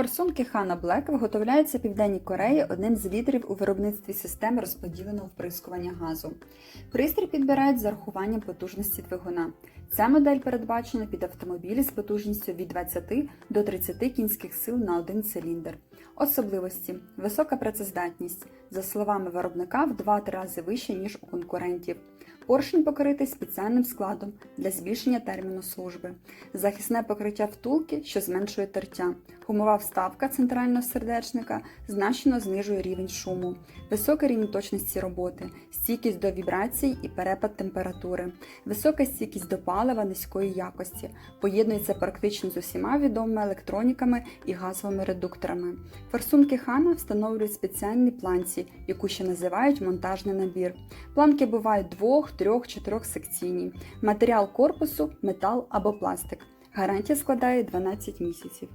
Форсунки Хана Блек виготовляються в Південній Кореї одним з лідерів у виробництві системи розподіленого вприскування газу. Пристрій підбирають з зарахуванням потужності двигуна. Ця модель передбачена під автомобілі з потужністю від 20 до 30 кінських сил на один циліндр. Особливості висока працездатність, за словами виробника, в 2-3 рази вища, ніж у конкурентів. Поршень покритий спеціальним складом для збільшення терміну служби, захисне покриття втулки, що зменшує тертя, гумова вставка центрального сердечника значно знижує рівень шуму, високий рівень точності роботи, стійкість до вібрацій і перепад температури, висока стійкість до палива низької якості, поєднується практично з усіма відомими електроніками і газовими редукторами. Форсунки Хана встановлюють спеціальні планці, яку ще називають монтажний набір. Планки бувають двох, трьох, чотирьох секційні. Матеріал корпусу метал або пластик. Гарантія складає 12 місяців.